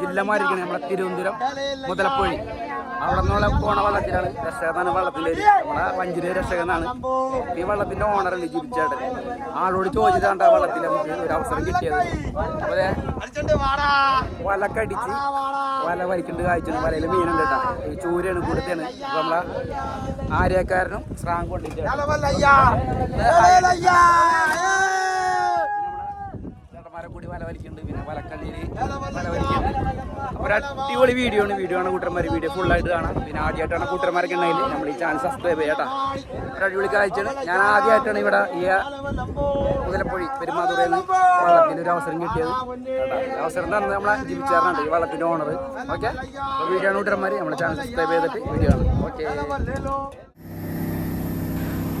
ജില്ല മാറിയിരിക്കുന്നത് നമ്മുടെ തിരുവനന്തപുരം മുതലപ്പൊഴി. അവിടെ നിന്നുള്ള പോണ വള്ളത്തിലാണ് രക്ഷകനാണ് വള്ളത്തിന്റെ നമ്മുടെ വഞ്ചിരി രക്ഷകനാണ് ഈ വള്ളത്തിന്റെ ഓണറല്ലേ ജീവിച്ചേട്ടൻ ആളോട് ചോദിച്ചതാണ് ആ വള്ളത്തിൽ നമുക്ക് ഒരു അവസരം കിട്ടിയത്. അപ്പോൾ ദേ വലക്കടിച്ച് വല വലിക്കേണ്ട കാഴ്ച വലയിൽ മീനുണ്ട് കേട്ടോ. ഈ ചൂരയാണ് കൂടുതലാണ് നമ്മളെ ആര്യക്കാരനും സ്രാങ് കൊണ്ടിട്ട് വലിക്കുന്നുണ്ട് പിന്നെ വലക്കള്ളിയിൽ വല വലിക്കുന്നുണ്ട് അപ്പോൾ അടിപൊളി വീഡിയോ ആണ്. വീഡിയോ ആണ് കൂട്ടർമാർ വീഡിയോ ഫുള്ളായിട്ട് കാണാം. പിന്നെ ആദ്യമായിട്ടാണ് കൂട്ടർമാരൊക്കെ ഉണ്ടെങ്കിൽ നമ്മൾ ഈ ചാനൽ സബ്സ്ക്രൈബ് ചെയ്യാം കേട്ടോ ഒരു അടിപൊളി കാഴ്ചയാണ്. ഞാൻ ആദ്യമായിട്ടാണ് ഇവിടെ ഈ മുതലപ്പൊഴി പെരുമാതുറയിൽ നിന്ന് വള്ളത്തിൽ ഒരു അവസരം കിട്ടിയത്. കേട്ടോ അവസരം തന്നെ നമ്മളെ ജീവിച്ചാറുണ്ട് ഈ വള്ളത്തിന്റെ ഓണർ ഓക്കെ വീഡിയോ ആണ് കൂട്ടർമാർ നമ്മുടെ ചാനൽ സബ്സ്ക്രൈബ് ചെയ്തിട്ട് വീഡിയോ ആണ് ഓക്കെ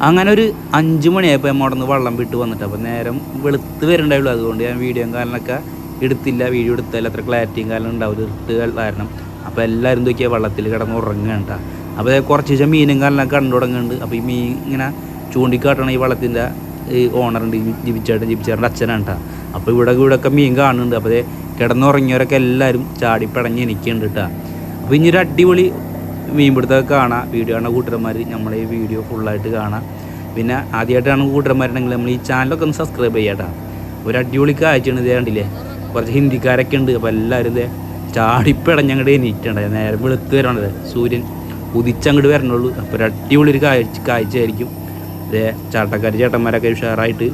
അങ്ങനെ ഒരു അഞ്ച് മണിയായപ്പോൾ നമ്മൾ അവിടെ നിന്ന് വെള്ളം വിട്ട് വന്നിട്ട് അപ്പോൾ നേരം വെളുത്ത് വരുന്നുണ്ടായുള്ളൂ അതുകൊണ്ട് ഞാൻ വീഡിയോയും കാലിനൊക്കെ എടുത്തില്ല. വീഡിയോ എടുത്താൽ അത്ര ക്ലാരിറ്റിയും കാലം ഉണ്ടാവില്ല ഇട്ട് കാരണം അപ്പോൾ എല്ലാവരും നോക്കിയാൽ വെള്ളത്തിൽ കിടന്ന് ഉറങ്ങുകയാണ് കേട്ടോ. അപ്പോൾ കുറച്ച് ദിവസം മീനും കാലിനൊക്കെ കണ്ടു തുടങ്ങുന്നുണ്ട് അപ്പോൾ ഈ മീൻ ഇങ്ങനെ ചൂണ്ടിക്കാട്ടണം ഈ വെള്ളത്തിന്റെ ഈ ഓണറുണ്ട് ജിബിച്ചേട്ടൻ ജിബിച്ചേട്ടന്റെ അച്ഛനാണ് കേട്ടോ. അപ്പോൾ ഇവിടെ ഇവിടെയൊക്കെ മീൻ കാണുന്നുണ്ട്. അപ്പോൾ കിടന്നുറങ്ങിയവരൊക്കെ എല്ലാവരും ചാടി പടഞ്ഞ് എനിക്കുണ്ട് കേട്ടോ. അപ്പോൾ ഇനി ഒരു അടിപൊളി മീൻപിടുത്തമൊക്കെ കാണാം. വീഡിയോ കാണുന്ന കൂട്ടർമാർ നമ്മളെ ഈ വീഡിയോ ഫുള്ളായിട്ട് കാണാം. പിന്നെ ആദ്യമായിട്ടാണ് കൂട്ടർമാരുണ്ടെങ്കിൽ നമ്മൾ ഈ ചാനലൊക്കെ ഒന്ന് സബ്സ്ക്രൈബ് ചെയ്യാട്ടാ ഒരു അടിപൊളി കാഴ്ചയാണ് ഇത് കണ്ടില്ലേ? കുറച്ച് ഹിന്ദിക്കാരൊക്കെ ഉണ്ട്. അപ്പോൾ എല്ലാവരും ഇതേ ചാടിപ്പടഞ്ഞങ്ങോട്ട് എണീറ്റുണ്ട്. നേരം വെളുത്ത് വരണത്. സൂര്യൻ ഉദിച്ചങ്ങോട്ട് വരണുള്ളൂ. അപ്പോൾ ഒരു അടിപൊളി ഒരു കാഴ്ച കാഴ്ചയായിരിക്കും. ഇതേ ചാട്ടക്കാർ ചേട്ടന്മാരൊക്കെ ഉഷാറായിട്ട്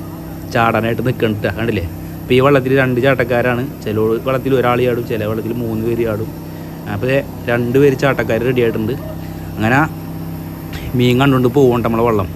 ചാടാനായിട്ട് നിൽക്കണ്ട കണ്ടില്ലേ? അപ്പോൾ ഈ വെള്ളത്തിൽ രണ്ട് ചാട്ടക്കാരാണ്. ചില വെള്ളത്തിൽ ഒരാൾ ചാടും ചില വെള്ളത്തിൽ മൂന്ന് പേര് ചാടും. അപ്പോൾ രണ്ട് പേര് ചാട്ടക്കാർ റെഡി ആയിട്ടുണ്ട്. അങ്ങനെ മീൻ കണ്ടുകൊണ്ട് പോകണ്ട നമ്മളെ വെള്ളം.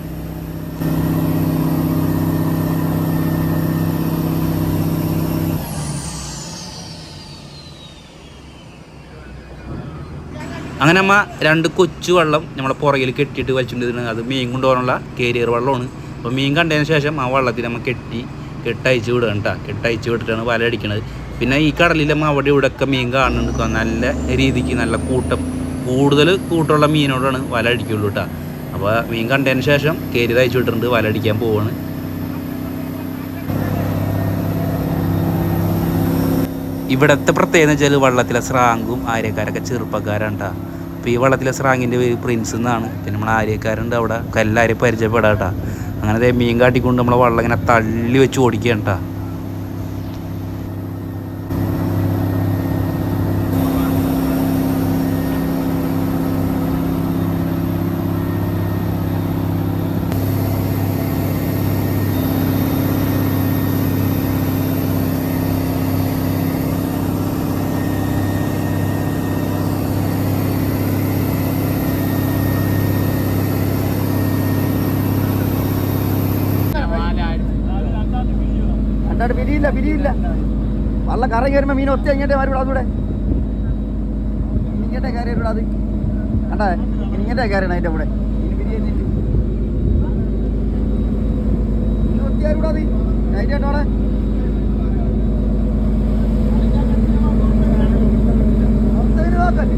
അങ്ങനെ അമ്മ രണ്ട് കൊച്ചു വെള്ളം നമ്മളെ പുറകിൽ കെട്ടിയിട്ട് വലിച്ചുകൊണ്ടിരുന്നത് അത് മീൻ കൊണ്ടുപോകാനുള്ള കേരിയർ വെള്ളമാണ്. അപ്പോൾ മീൻ കണ്ടതിന് ശേഷം ആ വെള്ളത്തിൽ നമ്മൾ കെട്ടി കെട്ടയച്ച് വിടുകയാണ് കേട്ടോ കെട്ടയച്ച് വിട്ടിട്ടാണ് വല അടിക്കണത്. പിന്നെ ഈ കടലിലെ മവടി ഇവിടെ മീൻ കാണുന്നുണ്ട് നല്ല രീതിക്ക് നല്ല കൂട്ടം കൂടുതൽ കൂട്ടമുള്ള മീനോടാണ് വല അടിക്കുള്ളൂ കേട്ടോ. അപ്പോൾ മീൻ കണ്ടതിന് ശേഷം കയറി തയ്ച്ചു വിട്ടിട്ടുണ്ട് വല അടിക്കാൻ പോവാണ്. ഇവിടുത്തെ പ്രത്യേകത വെച്ചാൽ വള്ളത്തിലെ സ്രാങ്കും ആര്യക്കാരൊക്കെ ചെറുപ്പക്കാരാണ് കേട്ടോ. അപ്പോൾ ഈ വള്ളത്തിലെ സ്രാങ്ങിന്റെ പേര് പ്രിൻസ് എന്നാണ്. പിന്നെ നമ്മൾ ആര്യക്കാരുണ്ട് അവിടെ. എല്ലാവരെയും പരിചയപ്പെടാം കേട്ടോ. അങ്ങനെ മീൻ കാട്ടിക്കൊണ്ട് നമ്മളെ വള്ളം ഇങ്ങനെ തള്ളി വെച്ച് ഓടിക്കുകയാണ് മീൻ ഒറ്റ വരും വരൂടാ അതൂടെ ഇങ്ങോട്ടേ കയറി വരൂടാ അത്. കണ്ടേ? ഇങ്ങോട്ടേ കയറണം അതിന്റെ കൂടെ. വരൂടാ അത്? നോക്കല്ലേ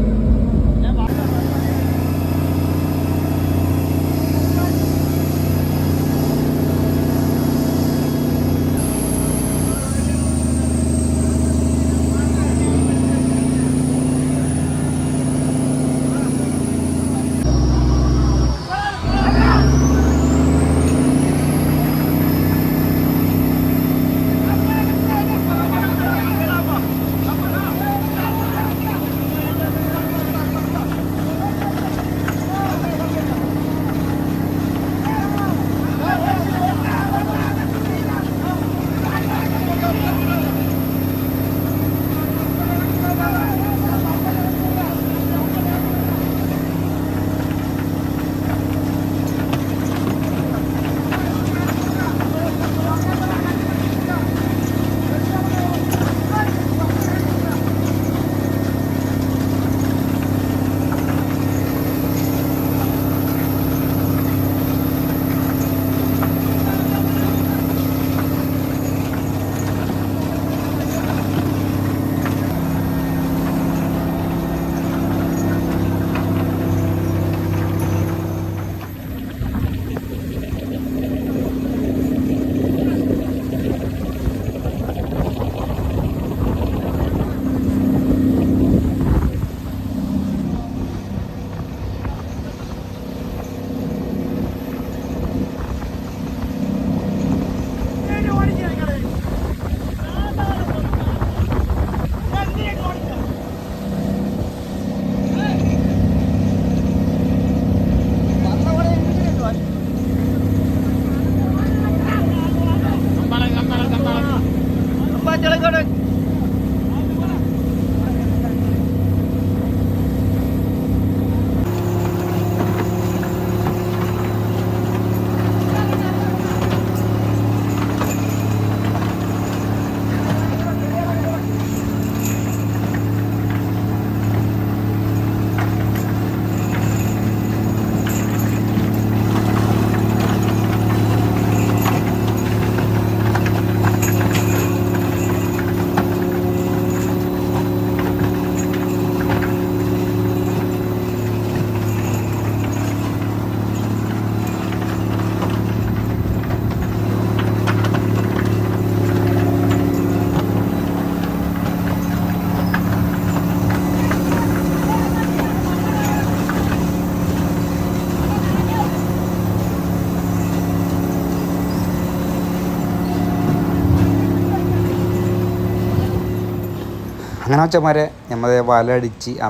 അങ്ങനെ വെച്ചമാരെ നമ്മൾ വലടിച്ച് ആ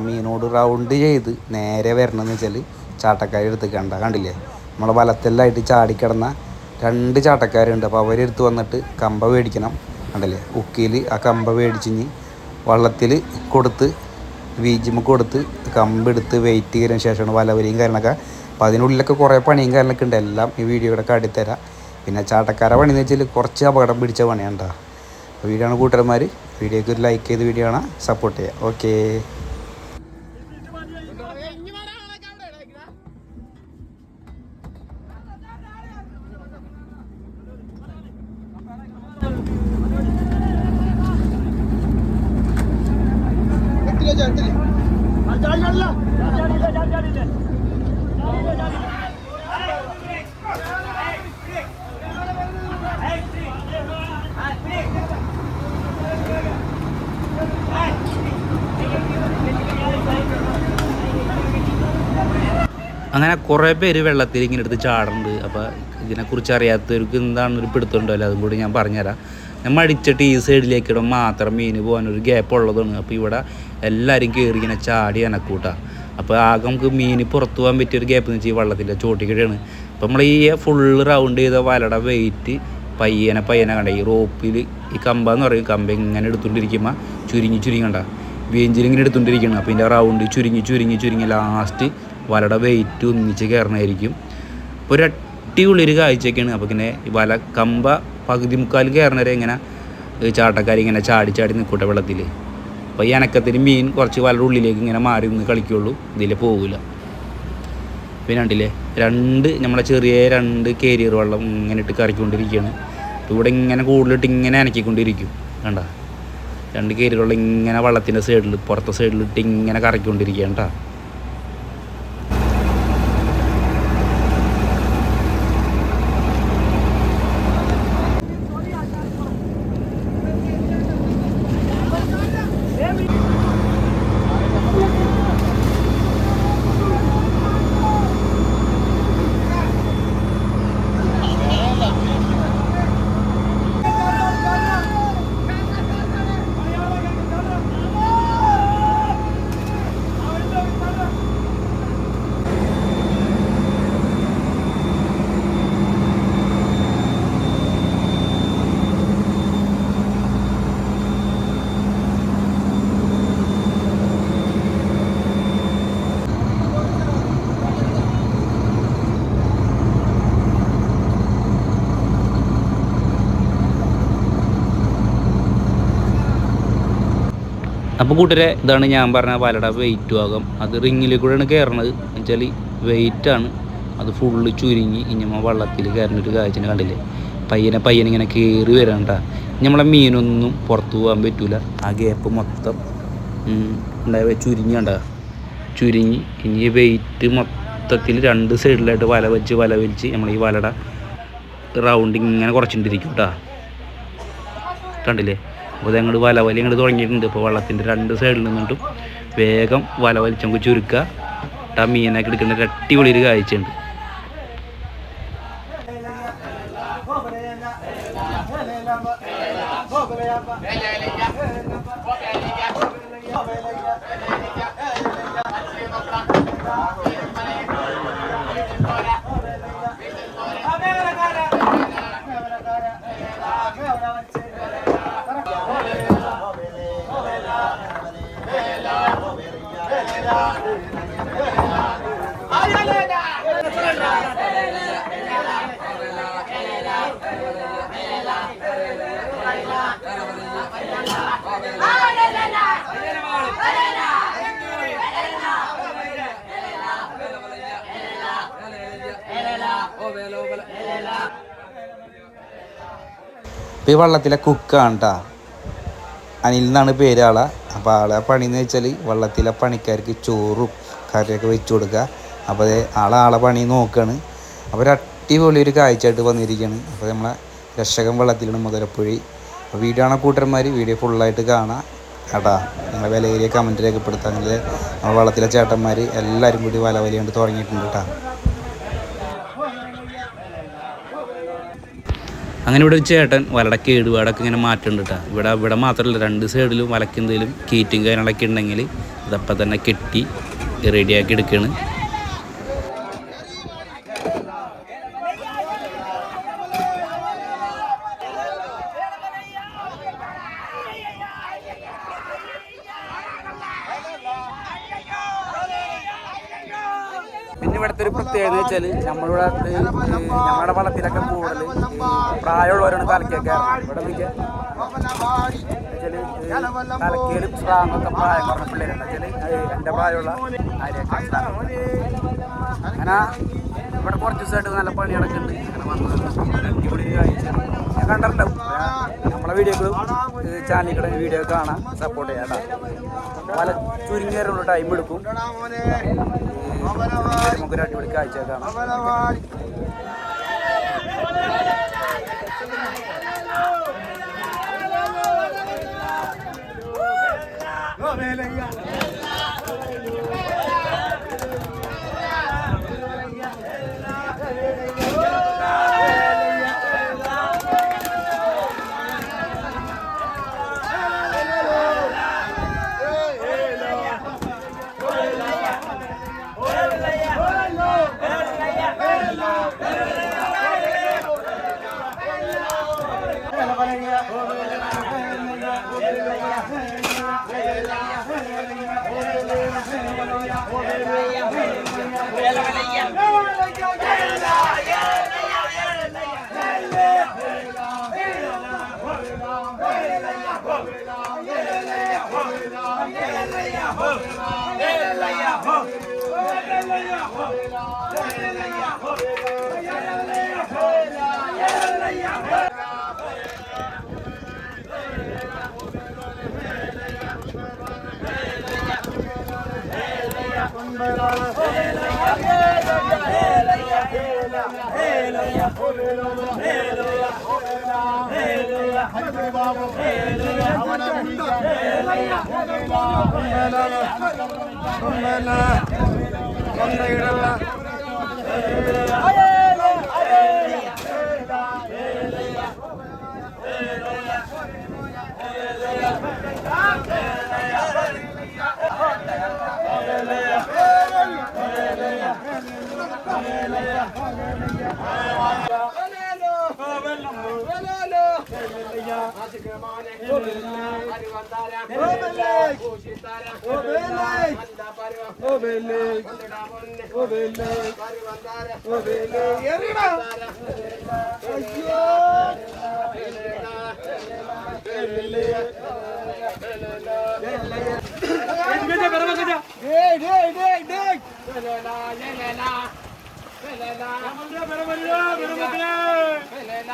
റൗണ്ട് ചെയ്ത് നേരെ വരണമെന്ന് വെച്ചാൽ ചാട്ടക്കാരി എടുത്ത് കണ്ട കണ്ടില്ലേ? നമ്മളെ വലത്തെല്ലായിട്ട് ചാടിക്കിടന്ന രണ്ട് ചാട്ടക്കാരുണ്ട്. അപ്പോൾ അവരെടുത്ത് വന്നിട്ട് കമ്പ മേടിക്കണം കണ്ടില്ലേ? ഉക്കിയിൽ ആ കമ്പ മേടിച്ചിഞ്ഞ് വള്ളത്തിൽ കൊടുത്ത് വീജിമ കൊടുത്ത് കമ്പെടുത്ത് വെയിറ്റ് ചെയ്തതിന് ശേഷമാണ് വലവരിയും കാര്യങ്ങളൊക്കെ. അപ്പോൾ അതിനുള്ളിലൊക്കെ കുറേ പണിയും കാര്യങ്ങളൊക്കെ ഉണ്ട്. എല്ലാം ഈ വീഡിയോയുടെ കാട്ടിത്തരാം. പിന്നെ ചാട്ടക്കാരെ പണി എന്ന് വെച്ചാൽ കുറച്ച് അപകടം പിടിച്ച പണിയാണ്ടാ വീഡിയോ ആണ് കൂട്ടന്മാർ വീഡിയോക്ക് ഒരു ലൈക്ക് ചെയ്ത് വീഡിയോ ആണ് സപ്പോർട്ട് ചെയ്യുക ഓക്കേ അങ്ങനെ കുറേ പേര് വെള്ളത്തിൽ ഇങ്ങനെ എടുത്ത് ചാടുന്നുണ്ട്. അപ്പോൾ ഇതിനെക്കുറിച്ച് അറിയാത്തവർക്ക് എന്താണ് ഒരു പിടുത്തമുണ്ടല്ലോ അതും കൂടി ഞാൻ പറഞ്ഞുതരാം. നമ്മൾ അടിച്ചിട്ട് ഈ സൈഡിലേക്ക് ഇടും മാത്രം മീൻ പോകാനൊരു ഗ്യാപ്പ് ഉള്ളതാണ്. അപ്പോൾ ഇവിടെ എല്ലാവരും കയറി ഇങ്ങനെ ചാടി അനക്കൂട്ടാ. അപ്പോൾ ആകെ നമുക്ക് മീൻ പുറത്തു പോകാൻ പറ്റിയൊരു ഗ്യാപ്പ് എന്ന് വെച്ചാൽ ഈ വള്ളത്തിന്റെ ചോട്ടിക്കിടെയാണ്. അപ്പോൾ നമ്മൾ ഈ ഫുള്ള് റൗണ്ട് ചെയ്ത വലയുടെ വെയിറ്റ് പയ്യനെ പയ്യനെ കണ്ട? ഈ റോപ്പിൽ ഈ കമ്പ എന്ന് പറയും. കമ്പ ഇങ്ങനെ എടുത്തുകൊണ്ടിരിക്കുമ്പോൾ ചുരുങ്ങി ചുരുങ്ങി കണ്ട? വേഞ്ചിൽ എടുത്തുകൊണ്ടിരിക്കണം അപ്പോൾ ഇതിന്റെ റൗണ്ട് ചുരുങ്ങി ചുരുങ്ങി ചുരുങ്ങി ലാസ്റ്റ് വലയുടെ വെയിറ്റ് ഒന്നിച്ച് കയറണമായിരിക്കും ഒരു അടിപൊളി ഒരു കാഴ്ചയൊക്കെയാണ്. അപ്പോൾ ഇങ്ങനെ വല കമ്പ പകുതി മുക്കാൽ കയറണവരെ ഇങ്ങനെ ഈ ചാട്ടക്കാരി ഇങ്ങനെ ചാടി ചാടി നിൽക്കട്ടെ വെള്ളത്തിൽ അപ്പോൾ ഈ അനക്കത്തിന് മീൻ കുറച്ച് വലയുടെ ഉള്ളിലേക്ക് ഇങ്ങനെ മാറി നിന്ന് കളിക്കുള്ളൂ. ഇതിൽ പോകില്ല പിന്നെ കണ്ടില്ലേ? രണ്ട് നമ്മളെ ചെറിയ രണ്ട് കേരിയർ വെള്ളം ഇങ്ങനെ ഇട്ട് കറിക്കൊണ്ടിരിക്കുകയാണ് ഇവിടെ ഇങ്ങനെ കൂടുതലിട്ട് ഇങ്ങനെ അനക്കിക്കൊണ്ടിരിക്കും. കണ്ട? രണ്ട് കേരിയർ വെള്ളം ഇങ്ങനെ വള്ളത്തിന്റെ സൈഡിൽ പുറത്തെ സൈഡിലിട്ട് ഇങ്ങനെ കറക്കിക്കൊണ്ടിരിക്കുകയാണ് കേട്ടോ അപ്പോൾ കൂട്ടരെ ഇതാണ് ഞാൻ പറഞ്ഞ പാലട വെയിറ്റ് ഭാഗം. അത് റിങ്ങിൽ കൂടെയാണ് കയറണത് എന്നുവെച്ചാൽ വെയിറ്റാണ് അത് ഫുള്ള് ചുരുങ്ങി ഇനിമ വള്ളത്തിൽ കയറുന്നൊരു കാഴ്ചനെ കണ്ടില്ലേ? പയ്യനെ പയ്യനിങ്ങനെ കയറി വരണ്ട. നമ്മളെ മീനൊന്നും പുറത്തു പോകാൻ പറ്റൂല. ആ ഗ്യാപ്പ് മൊത്തം ഉണ്ടായ ചുരുങ്ങി കണ്ട. ചുരുങ്ങി. ഇനി വെയിറ്റ് മൊത്തത്തിൽ രണ്ട് സൈഡിലായിട്ട് വല വെച്ച് വല വലിച്ച് നമ്മൾ ഈ വലയുടെ റൗണ്ട് ഇങ്ങനെ കുറച്ചിട്ടിരിക്കും കേട്ടോ. കണ്ടില്ലേ? അപ്പോൾ ഞങ്ങൾ വല വലി ഇങ്ങോട്ട് തുടങ്ങിയിട്ടുണ്ട്. ഇപ്പോൾ വള്ളത്തിന്റെ രണ്ട് സൈഡിൽ നിന്നിട്ടും വേഗം വല വലിച്ചങ്ങ് ചുരുക്കുക. ആ മീനൊക്കെ എടുക്കുന്ന ഒരു അടിപൊളി ഒരു കാഴ്ചയുണ്ട്. ഇപ്പോൾ ഈ വള്ളത്തിലെ കുക്കാണ് കേട്ടോ അനിൽ എന്നാണ് പേര് ആളെ അപ്പോൾ ആളെ പണി എന്ന് വെച്ചാൽ വള്ളത്തിലെ പണിക്കാർക്ക് ചോറും കറിയൊക്കെ വെച്ച് കൊടുക്കുക അപ്പോൾ അത് ആളെ ആളെ പണി നോക്കുകയാണ് അപ്പോൾ ഒരു അടിപൊളി ഒരു കാഴ്ചയായിട്ട് വന്നിരിക്കുകയാണ് അപ്പോൾ നമ്മളെ രക്ഷകൻ വള്ളത്തിലാണ് മുതലപ്പുഴി. അപ്പോൾ വീഡിയോ ആണ് കൂട്ടന്മാർ വീഡിയോ ഫുള്ളായിട്ട് കാണാം. കേട്ടാ? നിങ്ങളെ വിലയേറിയ കമന്റ് രേഖപ്പെടുത്താൻ നമ്മളെ വള്ളത്തിലെ ചേട്ടന്മാർ എല്ലാവരും കൂടി വല വലിയ കൊണ്ട് തുടങ്ങിയിട്ടുണ്ട് കേട്ടോ. അങ്ങനെ ഇവിടെ ഒരു ചേട്ടൻ വലയുടെ കേടുപാടൊക്കെ ഇങ്ങനെ മാറ്റുന്നുണ്ട് കേട്ടോ ഇവിടെ ഇവിടെ മാത്രമല്ല രണ്ട് സൈഡിലും വലക്കെന്തെങ്കിലും കീറ്റും കാര്യങ്ങളൊക്കെ ഉണ്ടെങ്കിൽ ഇതപ്പം തന്നെ കെട്ടി റെഡിയാക്കി എടുക്കുകയാണ് പിന്നെ ഇവിടുത്തെ ഒരു പ്രത്യേകത എന്ന് വെച്ചാൽ നമ്മളിവിടെ ഞങ്ങളുടെ വള്ളത്തിലൊക്കെ കൂടുതൽ പ്രായമുള്ളവരാണ് കലക്കിയൊക്കെ ഇവിടെ കലക്കയിലും സ്രാങ്ങൊക്കെ പ്രായം കുറഞ്ഞ പിള്ളേരുണ്ട്. എന്റെ പ്രായമുള്ള. അങ്ങനെ ഇവിടെ കുറച്ച് ദിവസമായിട്ട് നല്ല പണി നടക്കുന്നുണ്ട് അങ്ങനെ വന്നത് ഞാൻ കണ്ടിട്ടുണ്ടാവും. നമ്മളെ വീഡിയോകളും ചാനലിൽ കൂടെ വീഡിയോ കാണാം സപ്പോർട്ട് ചെയ്യാം പല ചുരുങ്ങിയുള്ള ടൈം എടുക്കും നമുക്കൊരു അടിപൊളി കാഴ്ച കാണാം 不回头不回头不回头 الملا هيلا يا هيلا يا هيلا يا هيلا هيلا يا هيلا هيلا يا هيلا يا حبيبي بابا هيلا يا هيلا يا هيلا يا هيلا هيلا ശിഖമാനെ അരിവന്താരം ഭൂഷിതാരം അന്താപരം കൊണ്ടിടാമൊന്നെ അരിവന്താരം അയ്യോ ഡേയ് ഡേയ് ഡേയ് ഡേയ് ലലല ലലല ലലല ബരബരിയോ ബരബരിയോ ലലല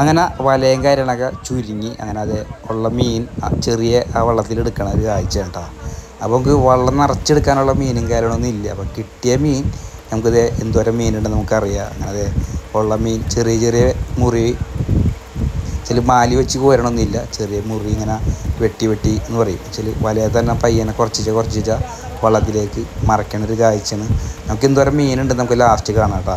അങ്ങനെ വലയും കാര്യങ്ങളൊക്കെ ചുരുങ്ങി. അങ്ങനെ അത് ഉള്ള മീൻ ചെറിയ ആ വെള്ളത്തിൽ എടുക്കണ ഒരു കാഴ്ച കേട്ടോ. അപ്പോൾ നമുക്ക് വെള്ളം നിറച്ചെടുക്കാനുള്ള മീനും കാര്യങ്ങളൊന്നും ഇല്ല. അപ്പോൾ കിട്ടിയ മീൻ നമുക്കിത് എന്തോരം മീനുണ്ടെന്ന് നമുക്കറിയാം. അങ്ങനെ അത് ഉള്ള മീൻ ചെറിയ ചെറിയ മുറി ചില മാലി വെച്ച് കോരണമെന്നില്ല ചെറിയ മുറി ഇങ്ങനെ വെട്ടി വെട്ടി എന്ന് പറയും. ചില വലയെ തന്നെ പയ്യനെ കുറച്ചിച്ച കുറച്ചിച്ച വള്ളത്തിലേക്ക് മറക്കണ ഒരു കാഴ്ചയാണ്. നമുക്ക് എന്തോരം മീനുണ്ട് നമുക്ക് ലാസ്റ്റ് കാണാം കേട്ടോ.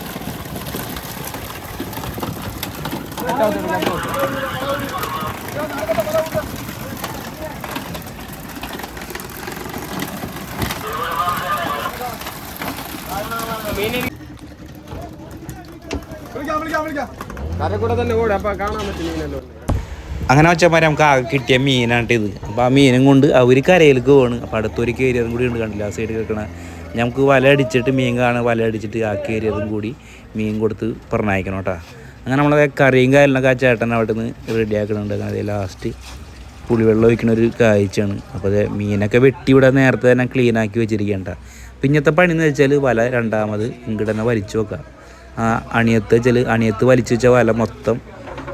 തന്നെ അങ്ങനെ വെച്ചാൽ നമുക്ക് ആകെ കിട്ടിയ മീനാണ് ഇത്. അപ്പോൾ ആ മീനും കൊണ്ട് അവർ കരയിലേക്ക് പോവാണ്. അപ്പോൾ അടുത്തൊരു കേരിയറും കൂടി ഉണ്ട് കണ്ടില്ല ആ സൈഡ് കേൾക്കണ. നമുക്ക് വല അടിച്ചിട്ട് മീൻ കാണാൻ വല അടിച്ചിട്ട് ആ കേരിയറും കൂടി മീൻ കൊടുത്ത് പറഞ്ഞയക്കണം കേട്ടോ. അങ്ങനെ നമ്മളെ കറിയും കാര്യങ്ങളൊക്കെ ആ ചേട്ടൻ അവിടെ നിന്ന് റെഡി ആക്കണുണ്ട് അങ്ങനെ ലാസ്റ്റ് പുളിവെള്ളം ഒഴിക്കുന്ന ഒരു കാഴ്ചയാണ്. അപ്പോൾ അത് മീനൊക്കെ വെട്ടി ഇവിടെ നേരത്തെ തന്നെ ക്ലീൻ ആക്കി വെച്ചിരിക്കേണ്ട പിന്നത്തെ പണി എന്ന് വെച്ചാൽ വല രണ്ടാമത് ഇങ്ങോട്ട് തന്നെ വലിച്ചു വെക്കുക ആ അണിയത്ത് വെച്ചാൽ അണിയത്ത് വലിച്ചു വെച്ച വല മൊത്തം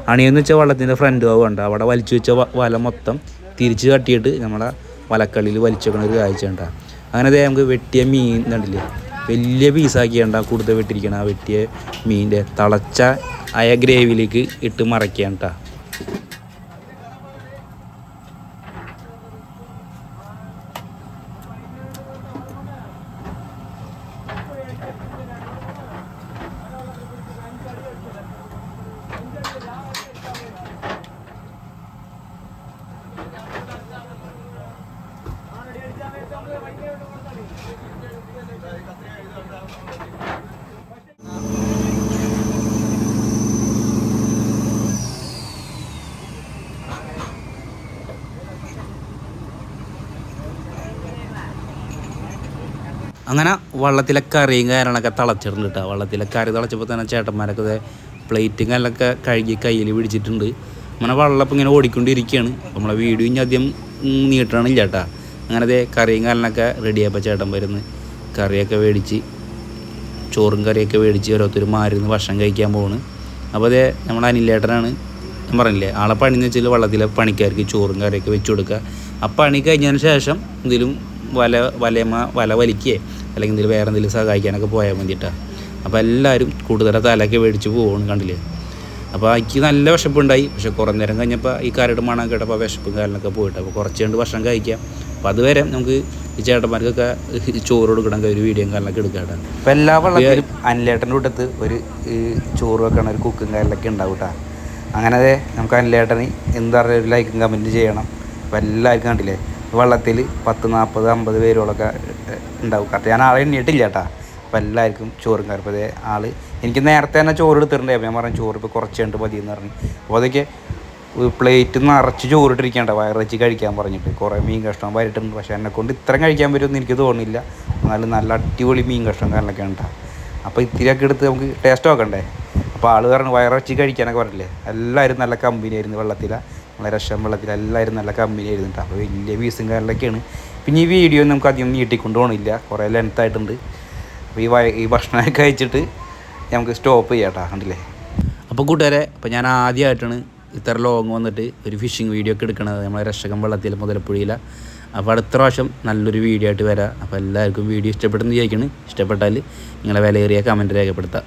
അണിയെന്ന് വെച്ചാൽ വള്ളത്തിന്റെ ഫ്രണ്ട് ഭാഗമുണ്ട് അവിടെ വലിച്ചു വെച്ച വല മൊത്തം തിരിച്ച് കട്ടിയിട്ട് നമ്മളെ വലക്കള്ളിയിൽ വലിച്ചു വെക്കണ ഒരു കാഴ്ച ഉണ്ടാ അങ്ങനെ നമുക്ക് വെട്ടിയ മീൻ കണ്ടില്ലേ വലിയ പീസാക്കിയണ്ട കൂടുതൽ വെട്ടിരിക്കണം. ആ വെട്ടിയ മീനിന്റെ തളച്ച അയ ഗ്രേവിയിലേക്ക് ഇട്ട് മറയ്ക്കാൻ കേട്ടോ അങ്ങനെ വള്ളത്തിലെ കറിയും കാര്യങ്ങളൊക്കെ തിളച്ചിട്ടുണ്ട് കേട്ടോ വള്ളത്തിലെ കറി തിളച്ചപ്പോൾ തന്നെ ചേട്ടന്മാരൊക്കെ പ്ലേറ്റും കല്ലൊക്കെ കഴുകി കയ്യിൽ പിടിച്ചിട്ടുണ്ട്. അങ്ങനെ വള്ളപ്പം ഇങ്ങനെ ഓടിക്കൊണ്ടിരിക്കുകയാണ്. നമ്മളെ വീഡിയോ ഇനി ആദ്യം നീട്ടണില്ല കേട്ടോ അങ്ങനെ അതേ കറിയും കാര്യങ്ങളൊക്കെ റെഡിയായപ്പോൾ ചേട്ടൻ വരുന്ന്. കറിയൊക്കെ മേടിച്ച് ചോറും കറിയൊക്കെ മേടിച്ച് ഓരോരുത്തർ മാറിന്ന് ഭക്ഷണം കഴിക്കാൻ പോകുന്നത് അപ്പോൾ അതേ നമ്മുടെ അനിലേട്ടനാണ്. ഞാൻ പറഞ്ഞില്ലേ ആളെ പണി എന്ന് വെച്ചാൽ വള്ളത്തിലെ പണിക്കാർക്ക് ചോറും കറിയൊക്കെ വെച്ച് കൊടുക്കുക. ആ പണി കഴിഞ്ഞതിന് ശേഷം എന്തെങ്കിലും വല വലയമ്മ വല വലിക്കുകയോ അല്ലെങ്കിൽ എന്തെങ്കിലും വേറെ എന്തെങ്കിലും സഹായിക്കാനൊക്കെ പോയാൽ വേണ്ടിയിട്ടാണ് അപ്പോൾ എല്ലാവരും കൂടുതലും തലയൊക്കെ മേടിച്ച് പോകണം കണ്ടില്ലേ. അപ്പോൾ എനിക്ക് നല്ല വിശപ്പുണ്ടായി. പക്ഷേ കുറേ നേരം കഴിഞ്ഞപ്പോൾ ഈ കരട് മണം കേട്ടപ്പോൾ വിശപ്പും കാലിനൊക്കെ പോയിട്ട്. അപ്പോൾ കുറച്ച് കണ്ട് ഭക്ഷണം കഴിക്കാം. അപ്പോൾ അതുവരെ നമുക്ക് ഈ ചേട്ടന്മാർക്കൊക്കെ ചോറ് കൊടുക്കണം ഒരു വീഡിയോ കാലിനൊക്കെ എടുക്കാട്ടെ അപ്പോൾ എല്ലാ വെള്ളത്തിലും അനിലേട്ടന്റെ കൂട്ടത്ത് ഒരു ചോറ് വെക്കണ ഒരു കുക്കും കാലിലൊക്കെ ഉണ്ടാവും കേട്ടോ. അങ്ങനെ നമുക്ക് അനിലേട്ടന് എന്താ പറയുക ഒരു ലൈക്കും കമന്റ് ചെയ്യണം. അപ്പോൾ എല്ലാവർക്കും കണ്ടില്ലേ? വള്ളത്തിൽ പത്ത് നാൽപ്പത് അമ്പത് പേരോളൊക്കെ ഉണ്ടാവും. കറക്റ്റ് ഞാൻ ആളെ എണ്ണിയിട്ടില്ല കേട്ടാ. അപ്പോൾ എല്ലാവർക്കും ചോറും കറി അപ്പോൾ അതേ ആൾ എനിക്ക് നേരത്തെ തന്നെ ചോറ് എടുത്തിട്ടുണ്ട്. ഞാൻ പറഞ്ഞു ചോറ് ഇപ്പോൾ കുറച്ച് കണ്ട് മതി എന്ന് പറഞ്ഞു. അപ്പോൾ അതൊക്കെ പ്ലേറ്റ് നിറച്ച് ചോറിട്ടിരിക്കേണ്ട വയറിറച്ചി കഴിക്കാൻ പറഞ്ഞിട്ട്. കുറേ മീൻ കഷ്ണം വരട്ടുണ്ട് പക്ഷേ എന്നെ കൊണ്ട് ഇത്രയും കഴിക്കാൻ പറ്റുമെന്ന് എനിക്ക് തോന്നുന്നില്ല. എന്നാലും നല്ല അടിപൊളി മീൻ കഷ്ണം കാരണമൊക്കെ ഉണ്ടാകും അപ്പോൾ ഇത്തിരിയൊക്കെ എടുത്ത് നമുക്ക് ടേസ്റ്റ് നോക്കണ്ടേ? അപ്പോൾ ആൾ പറഞ്ഞു വയറിറച്ചി കഴിക്കാനൊക്കെ പറഞ്ഞില്ലേ? എല്ലാവരും നല്ല കമ്പനി ആയിരുന്നു വെള്ളത്തിലാണ് രക്ഷം വെള്ളത്തിൽ എല്ലാവരും നല്ല കമ്പനി ആയിരുന്നു അപ്പോൾ വലിയ വീസും കാര്യങ്ങളൊക്കെയാണ്. പിന്നെ ഈ വീഡിയോ നമുക്ക് അധികം നീട്ടിക്കൊണ്ടു പോകണില്ല കുറേ ലെങ്ത്തായിട്ടുണ്ട് അപ്പോൾ ഈ വയ ഈ ഭക്ഷണമൊക്കെ കഴിച്ചിട്ട് നമുക്ക് സ്റ്റോപ്പ് ചെയ്യാം കേട്ടോ കണ്ടില്ലേ? അപ്പോൾ കൂട്ടുകാരെ അപ്പോൾ ഞാൻ ആദ്യമായിട്ടാണ് ഇത്ര ലോങ് വന്നിട്ട് ഒരു ഫിഷിംഗ് വീഡിയോ ഒക്കെ എടുക്കണത്. നമ്മളെ രക്ഷകം വെള്ളത്തിൽ മുതലപ്പുഴയില. അപ്പോൾ അടുത്ത പ്രാവശ്യം നല്ലൊരു വീഡിയോ ആയിട്ട് വരാം. അപ്പോൾ എല്ലാവർക്കും വീഡിയോ ഇഷ്ടപ്പെട്ടെന്ന് ചോദിക്കണം ഇഷ്ടപ്പെട്ടാൽ നിങ്ങളെ വിലയേറിയ കമന്റ് രേഖപ്പെടുത്താം.